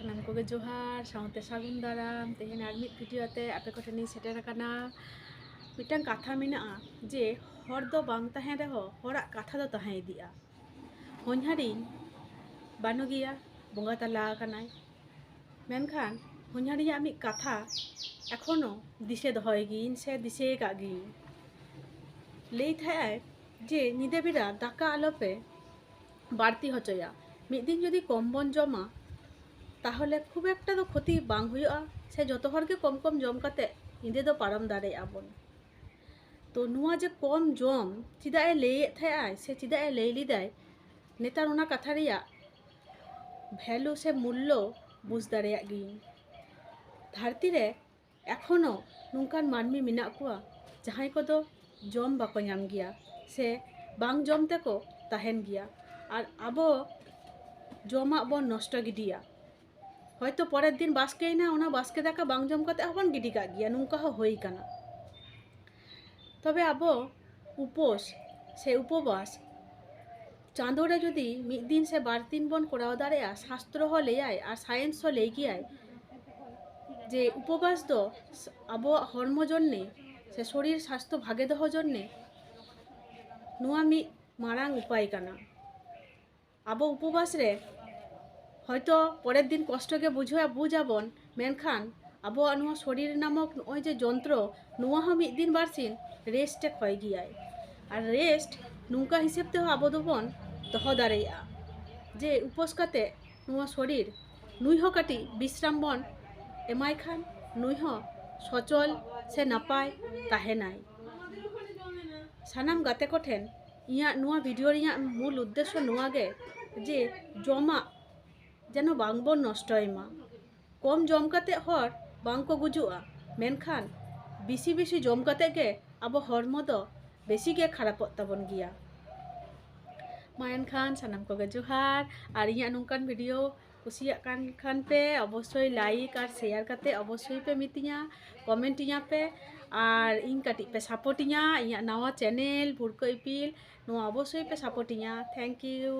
সানান কোগে জোহার সাউন্তে সাগুন দারাম তেহেন আর ᱢᱤᱫ ভিডিওতে আপে ᱠᱚᱴᱷᱮᱱ ᱤᱧ ᱥᱮᱴᱮᱨ ᱟᱠᱟᱱᱟ ᱢᱤᱫᱴᱟᱝ ᱠᱟᱛᱷᱟ ᱢᱮᱱᱟᱜᱼᱟ ᱡᱮ ᱦᱚᱲ ᱫᱚ ᱵᱟᱝ ᱛᱟᱦᱮᱱ ᱨᱮᱦᱚᱸ ᱦᱚᱲᱟᱜ ᱠᱟᱛᱷᱟ ᱫᱚ ᱛᱟᱦᱮᱸ ᱤᱫᱤᱜᱼᱟ ᱦᱚᱧᱦᱟᱨᱤᱧ ᱵᱟᱹᱱᱩ ᱜᱮᱭᱟ ᱵᱚᱸᱜᱟ ᱛᱟᱞᱟ ᱟᱠᱟᱱᱟᱭ ᱢᱮᱱᱠᱷᱟᱱ ᱦᱚᱧᱦᱟᱨᱤᱧᱟᱜ ᱢᱤᱫ ᱠᱟᱛᱷᱟ ᱮᱠᱷᱚᱱᱚ ᱫᱤᱥᱟᱹ ᱫᱚᱦᱚᱭ ᱜᱤᱭᱟᱹᱧ ᱥᱮ ᱫᱤᱥᱟᱹ ᱟᱠᱟᱫ ᱜᱤᱭᱟᱹᱧ ᱞᱟᱹᱭ ᱛᱟᱦᱮᱸᱜᱼᱟᱭ ᱡᱮ ᱧᱤᱫᱟᱹ ᱵᱮᱲᱟ ᱫᱟᱠᱟ ᱟᱞᱚᱯᱮ ᱵᱟᱹᱲᱛᱤ ᱦᱚᱪᱚᱭᱟ ᱢᱤᱫ ᱫᱤᱱ ᱡᱩᱫᱤ ᱠᱚᱢ ᱵᱚᱱ ᱡᱚᱢᱟ ᱛᱟᱦᱚᱞᱮ ᱠᱷᱩᱵ ᱮᱠᱴᱟ ᱫᱚ ᱠᱷᱚᱛᱤ ᱵᱟᱝ ᱦᱩᱭᱩᱜᱼᱟ ᱥᱮ ᱡᱚᱛᱚ ᱦᱚᱲ ᱜᱮ ᱠᱚᱢ ᱠᱚᱢ ᱡᱚᱢ ᱠᱟᱛᱮᱫ ᱧᱤᱫᱟᱹ ᱫᱚ ᱯᱟᱨᱚᱢ ᱫᱟᱲᱮᱭᱟᱜᱼᱟ ᱵᱚᱱ ᱛᱚ ᱱᱚᱣᱟ ᱡᱮ ᱠᱚᱢ ᱡᱚᱢ ᱪᱮᱫᱟᱜ ᱮ ᱞᱟᱹᱭᱮᱫ ᱛᱟᱦᱮᱸᱜᱼᱟᱭ ᱥᱮ ᱪᱮᱫᱟᱜ ᱮ ᱞᱟᱹᱭ ᱞᱮᱫᱟᱭ ᱱᱮᱛᱟᱨ ᱚᱱᱟ ᱠᱟᱛᱷᱟ ᱨᱮᱭᱟᱜ ভ্যালু সে মূল্য বুঝ দাঁᱲᱮᱭᱟᱜ ᱜᱤᱭᱟᱹᱧ ᱫᱷᱟᱹᱨᱛᱤ ᱨᱮ এখনও ᱱᱚᱝᱠᱟᱱ ᱢᱟᱹᱱᱢᱤ ᱢᱮᱱᱟᱜ ᱠᱚᱣᱟ ᱡᱟᱦᱟᱸᱭ ᱠᱚᱫᱚ ᱡᱚᱢ ᱵᱟᱠᱚ ᱧᱟᱢ ᱜᱮᱭᱟ ᱥᱮ ᱵᱟᱝ ᱡᱚᱢ ᱛᱮᱠᱚ ᱛᱟᱦᱮᱱ ᱜᱮᱭᱟ ᱟᱨ ᱟᱵᱚ ᱡᱚᱢᱟᱜ ᱵᱚᱱ ᱱᱚᱥᱴᱚ ᱜᱤᱰᱤᱭᱟ গিডিয়া হয়তো পরের দিন বাসকেইনা ওনা বাসকে দাকা বাং জম কাতে হবন গিডি কাক গিয়া নুঙ্কা হ হই কানা তবে আবো উপোস সে উপবাস চাঁদোরে যদি মিদ দিন সে বার দিন বন করাও দাঁড়ায় শাস্ত্র হ লেয়ায় আর সায়েন্স হ লেই গিয়ায় যে উপবাস দো আবো হর্ম জন্যে সে শরীর স্বাস্থ্য ভাগে দহ জন্যে ᱱᱚᱣᱟ ᱢᱤᱫ ᱢᱟᱨᱟᱝ ᱩᱯᱟᱭ ᱠᱟᱱᱟ ᱟᱵᱚ ᱩᱯᱚᱵᱟᱥ ᱨᱮ হয়তো পরের দিন কষ্টকে বুঝোয়া, বুঝাবন। মেনখান আবো নুয়া শরীর নামক ওই যে যন্ত্র নুয়া মিদিন বারসিন রেস্টে ক্ষয় গিয়ায়। আর রেস্ট নৌকা হিসেব তেহ আবো দবন দহ দাঁড়াইয়া যে উপোস কাতে নুয়া শরীর নুই হ কাটি বিশ্রাম বন এমাই খান নুই হ সচল, সে নাপায়, তাহে নাই। সানাম গাতে কঠেন। ইয়া নুয়া ভিডিওর ইয়া মূল উদ্দেশ্য নুয়াগে যে জমা ᱡᱮᱱ ᱵᱟᱝᱵᱚᱱ ᱱᱚᱥᱴᱚᱭ ᱢᱟ ᱠᱚᱢ ᱡᱚᱢ ᱠᱟᱛᱮᱫ ᱦᱚᱲ ᱵᱟᱝᱠᱚ ᱜᱩᱡᱩᱜᱼᱟ ᱢᱮᱱᱠᱷᱟᱱ ᱵᱤᱥᱤ ᱵᱤᱥᱤ ᱡᱚᱢ ᱠᱟᱛᱮᱫ ᱜᱮ ᱟᱵᱚ ᱦᱚᱲᱢᱚ ᱫᱚ ᱵᱮᱥᱤ ᱜᱮ ᱠᱷᱟᱨᱟᱯᱚᱜ ᱛᱟᱵᱚᱱ ᱜᱮᱭᱟ ᱢᱟ ᱮᱱᱠᱷᱟᱱ ᱥᱟᱱᱟᱢ ᱠᱚᱜᱮ ᱡᱚᱦᱟᱨ ᱟᱨ ᱤᱧᱟᱹᱜ ᱱᱚᱝᱠᱟᱱ ᱵᱷᱤᱰᱤᱭᱳ ᱠᱩᱥᱤᱭᱟᱜ ᱠᱟᱱ ᱠᱷᱟᱱ ᱯᱮ ᱚᱵᱚᱥᱥᱳᱭ ᱞᱟᱭᱤᱠ ᱟᱨ ᱥᱮᱭᱟᱨ ᱠᱟᱛᱮ ᱚᱵᱚᱥᱥᱳᱭ ᱯᱮ ᱢᱤᱛᱤᱧᱟ ᱠᱚᱢᱮᱱᱴ ᱤᱧᱟ ᱯᱮ ᱟᱨ ᱤᱧ ᱠᱟᱹᱴᱤᱡ ᱯᱮ ᱥᱟᱯᱳᱨᱴ ᱤᱧᱟ ᱤᱧᱟᱹᱜ ᱱᱟᱣᱟ ᱪᱮᱱᱮᱞ ᱵᱷᱩᱨᱠᱟᱹ ᱤᱯᱤᱞ ᱱᱚᱣᱟ ᱚᱵᱚᱥᱥᱳᱭ ᱯᱮ ᱥᱟᱯᱳᱨᱴ ᱤᱧᱟ ᱛᱷᱮᱝᱠ ᱤᱭᱩ